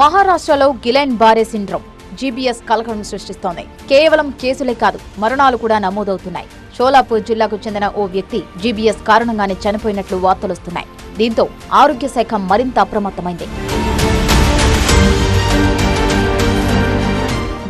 మహారాష్ట్రలో Ghislaine బారే syndrome GBs కలకలం సృష్టిస్తోంది. కేవలం కేసులే కాదు మరణాలు కూడా నమోదవుతున్నాయి. షోలాపూర్ జిల్లాకు చెందిన ఓ వ్యక్తి జీబీఎస్ కారణంగానే చనిపోయినట్లు వార్తలొస్తున్నాయి దీంతో ఆరోగ్య శాఖ మరింత అప్రమత్తమైంది.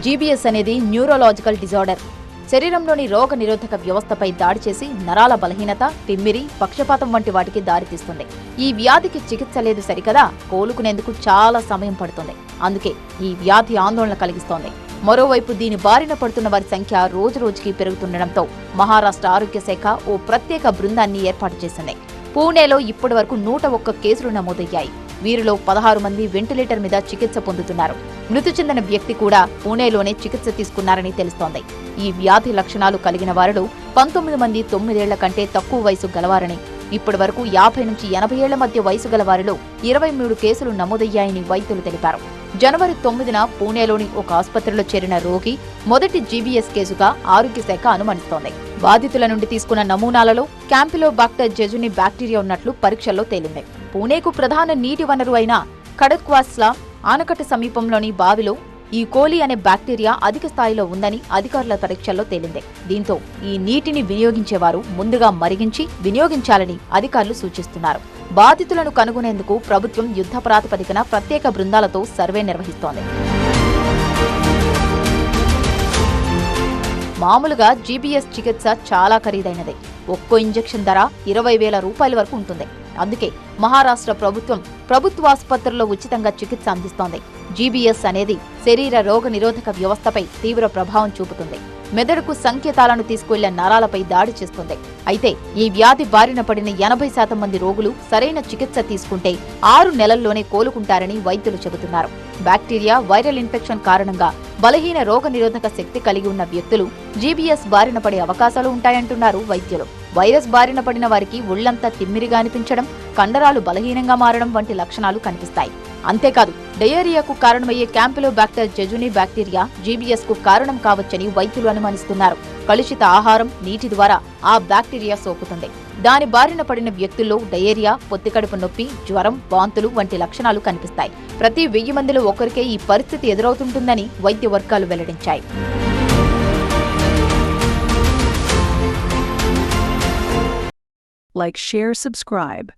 జీబీఎస్ అనేది న్యూరోలాజికల్ డిజార్డర్. శరీరంలోని రోగ నిరోధక వ్యవస్థపై దాడి చేసి నరాల బలహీనత తిమ్మిరి పక్షపాతం వంటి వాటికి దారితీస్తుంది ఈ వ్యాధికి చికిత్స లేదు సరికదా కోలుకునేందుకు చాలా సమయం పడుతుంది. అందుకే ఈ వ్యాధి ఆందోళన కలిగిస్తోంది. మరోవైపు దీని బారిన పడుతున్న వారి సంఖ్య రోజురోజుకి పెరుగుతుండటంతో మహారాష్ట్ర ఆరోగ్య శాఖ ఓ ప్రత్యేక బృందాన్ని ఏర్పాటు చేసింది. పూణేలో ఇప్పటి వరకు నూట ఒక్క కేసులు నమోదయ్యాయి. వీరిలో పదహారు మంది వెంటిలేటర్ మీద చికిత్స పొందుతున్నారు. మృతి చెందిన వ్యక్తి కూడా పూణేలోనే చికిత్స తీసుకున్నారని తెలుస్తోంది. ఈ వ్యాధి లక్షణాలు కలిగిన వారిలో పంతొమ్మిది మంది తొమ్మిదేళ్ళ కంటే తక్కువ వయసు గలవారని ఇప్పటి వరకు యాభై నుంచి ఎనభై ఏళ్ళ మధ్య వయసు గల వారిలో ఇరవై మూడు కేసులు నమోదయ్యాయని వైద్యులు తెలిపారు. జనవరి తొమ్మిదిన పూణేలోని ఒక ఆసుపత్రిలో చేరిన రోగి మొదటి జీబీఎస్ కేసుగా ఆరోగ్య శాఖ అనుమానిస్తోంది బాధితుల నుండి తీసుకున్న నమూనాలలో క్యాంపిలోబాక్టర్ జెజుని బ్యాక్టీరియా ఉన్నట్లు పరీక్షల్లో తేలింది. పూణేకు ప్రధాన నీటి వనరు అయిన ఖడక్వాస్లా ఆనకట్ట సమీపంలోని బావిలో ఈ కోలి అనే బ్యాక్టీరియా అధిక స్థాయిలో ఉందని అధికారుల పరీక్షల్లో తేలింది. దీంతో ఈ నీటిని వినియోగించేవారు ముందుగా మరిగించి వినియోగించాలని అధికారులు సూచిస్తున్నారు. బాధితులను కనుగొనేందుకు ప్రభుత్వం యుద్ధ ప్రాతిపదికన ప్రత్యేక బృందాలతో సర్వే నిర్వహిస్తోంది. మామూలుగా జీబీఎస్ చికిత్స చాలా ఖరీదైనది. ఒక్కో ఇంజెక్షన్ ధర ఇరవై వేల రూపాయల వరకు ఉంటుంది. అందుకే మహారాష్ట్ర ప్రభుత్వం ప్రభుత్వాసుపత్రుల్లో ఉచితంగా చికిత్స అందిస్తోంది. జీబీఎస్ అనేది శరీర రోగ నిరోధక వ్యవస్థపై తీవ్ర ప్రభావం చూపుతుంది. మెదడుకు సంకేతాలను తీసుకువెళ్ళే నరాలపై దాడి చేస్తుంది. అయితే ఈ వ్యాధి బారిన పడిన ఎనభై శాతం మంది రోగులు సరైన చికిత్స తీసుకుంటే ఆరు నెలల్లోనే కోలుకుంటారని వైద్యులు చెబుతున్నారు. బ్యాక్టీరియా వైరల్ ఇన్ఫెక్షన్ కారణంగా బలహీన రోగ నిరోధక శక్తి కలిగి ఉన్న వ్యక్తులు జీబీఎస్ బారిన పడే అవకాశాలు ఉంటాయంటున్నారు వైద్యులు. వైరస్ బారిన పడిన వారికి ఒళ్ళంతా తిమ్మిరిగా అనిపించడం కండరాలు బలహీనంగా మారడం వంటి లక్షణాలు కనిపిస్తాయి. అంతేకాదు డయేరియాకు కారణమయ్యే క్యాంపులో బ్యాక్టర్ జెజుని బ్యాక్టీరియా జీబీఎస్కు కారణం కావచ్చని వైద్యులు అనుమానిస్తున్నారు. కలుషిత ఆహారం నీటి ద్వారా ఆ బ్యాక్టీరియా సోకుతుంది. దాని బారిన పడిన వ్యక్తుల్లో డయేరియా పొత్తికడుపు నొప్పి జ్వరం వాంతులు వంటి లక్షణాలు కనిపిస్తాయి. ప్రతి వెయ్యి మందిలో ఒకరికే ఈ పరిస్థితి ఎదురవుతుంటుందని వైద్య వర్గాలు వెల్లడించాయి. Like, share, subscribe.